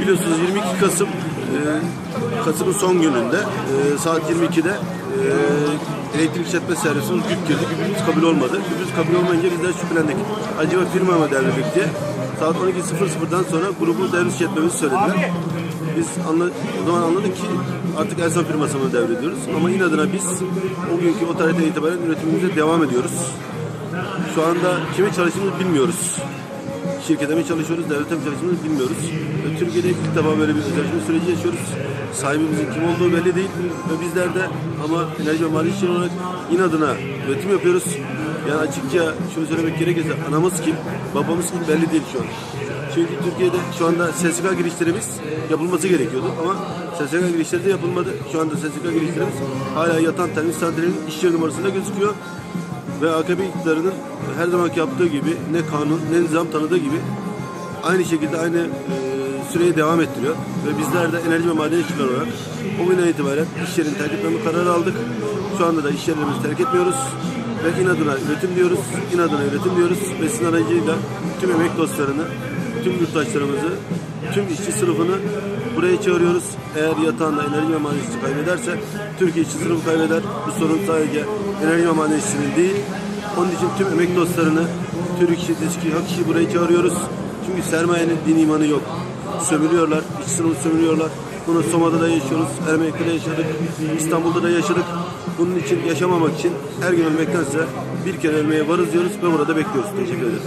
Biliyorsunuz 22 Kasım e, Kasım'ın son gününde e, saat 22'de e, elektrik işletme servisinin güp girdi. Güpümüz kabul olmadı. Güpümüz kabul olmayınca biz de şüphelendik. Acaba firma mı devredik diye. Saat 12.00'dan sonra grubu devlet işletmemizi söylediler. Biz anla, o zaman anladık ki artık Elsan firması mı devrediyoruz. Ama inadına biz o günkü o tarihten itibaren üretimimize devam ediyoruz. Şu anda kime çalıştığımızı bilmiyoruz şirkete mi çalışıyoruz, devlete mi çalıştığımızı bilmiyoruz. Ve Türkiye'de ilk defa böyle bir özelleşme süreci yaşıyoruz. Sahibimizin kim olduğu belli değil ve bizler de ama enerji ve mali işçi olarak inadına üretim yapıyoruz. Yani açıkça şunu söylemek gerekirse anamız kim, babamız kim belli değil şu an. Çünkü Türkiye'de şu anda SSK girişlerimiz yapılması gerekiyordu ama SSK girişleri de yapılmadı. Şu anda SSK girişlerimiz hala yatan termik santralinin iş yeri numarasında gözüküyor. Ve AKP iktidarının her zamanki yaptığı gibi ne kanun ne nizam tanıdığı gibi aynı şekilde aynı e, süreyi devam ettiriyor. Ve bizler de enerji ve maden işçiler olarak o günden itibaren iş yerini terk etmeme kararı aldık. Şu anda da iş yerlerimizi terk etmiyoruz. Ve inadına üretim diyoruz, inadına üretim diyoruz. Ve sizin aracıyla tüm emek dostlarını, tüm yurttaşlarımızı, tüm işçi sınıfını buraya çağırıyoruz. Eğer yatağında enerji ve maden işçisi kaybederse Türkiye işçi sınıfı kaybeder. Bu sorun sadece enerji ve maden işçisinin değil. Onun için tüm emek dostlarını, Türk işçi, diski, hak işçi buraya çağırıyoruz. Çünkü sermayenin din imanı yok. Sömürüyorlar, işçi sınıfı sömürüyorlar. Bunu Soma'da da yaşıyoruz, Ermenek'te de yaşadık, İstanbul'da da yaşadık. Bunun için yaşamamak için her gün ölmektense bir kere ölmeye varız diyoruz ve burada bekliyoruz. Teşekkür ederim.